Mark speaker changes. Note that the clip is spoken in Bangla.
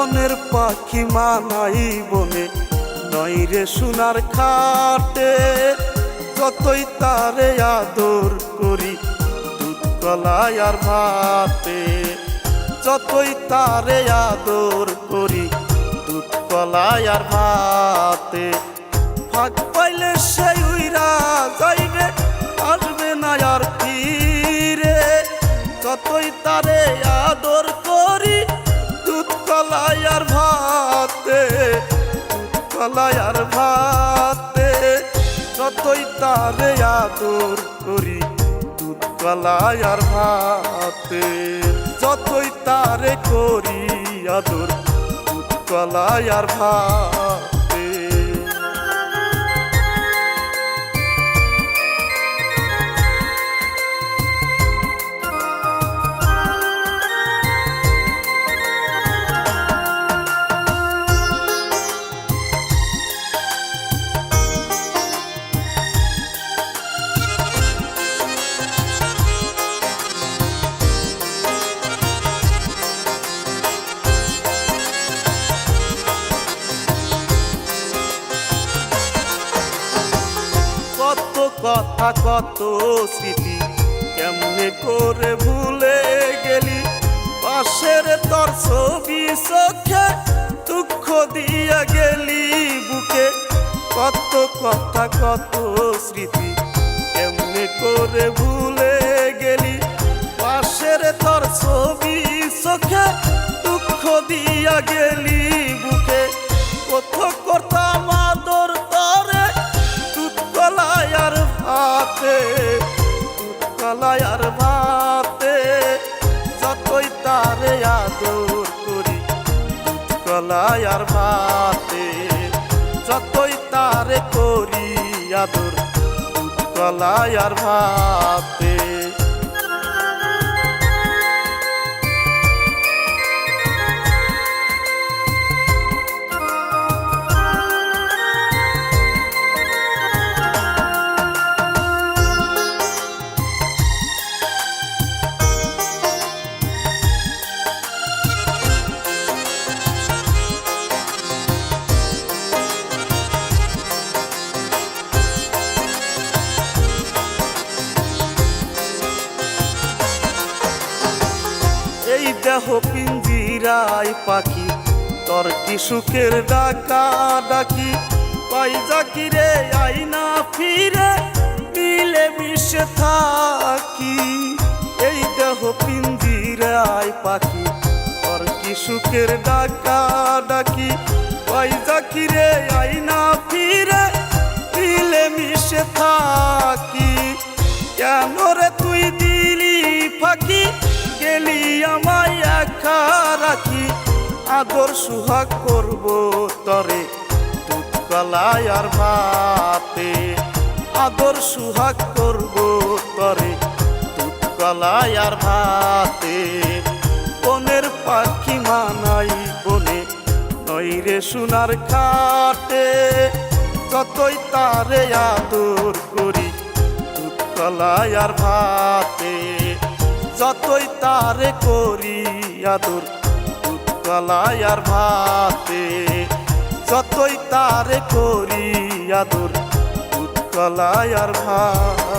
Speaker 1: বনের পাখি মানাই বনে। নই রে সোনার খাটে, যতই তারে আদর করি দুধ কলাই আর ভাতে যতই তারে আদর করি দুধ কলাই আর ভাতে ফাঁক পাইলে সেই যতই তারে আদর করি দুধ কলাই আর ভাতে। যতই তারে করি আদর দুধ কলাই আর ভাতে। কথা কত স্মৃতি, কেমনে করে ভুলে গেলি? পাশের তোর ছবি চোখে দুঃখ দিয়া গেলি বুকে। কত কথা, কত স্মৃতি, কেমনে করে ভুলে গেলি? পাশের তোর ছবি চোখে দুঃখ দিয়া গেলি। কলাই আর ভাতে, যতই তারে আদর করি কলাই আর ভাতে, যতই তারে করি আদর কলাই আর ভাতে। দেহ পিঞ্জিরায় পাখি। তোর কি সুখের ডাকা ডাকি? পাই যাকি রে আইনা ফিরে, মিলে মিশে থাকি। এই দেহ পিঞ্জিরায় পাখি, তোর কি সুখের ডাকা ডাকি? পাই যাকি রে আইনা ফিরে, মিলে মিশে থাকি। কেন রে আদর সুহাগ করব তরে দুধ কলাই আর ভাতে। আদর সুহাগ করব তরে দুধ কলাই আর ভাতে। বনের পাখি মানাই বনে নইরে সোনার খাটে। যতই তারে আদর করি দুধ কলাই আর ভাতে। যতই তারে করি আদর কলাই আর ভাতে যতই তারে করি আদর দুধ আর ভাত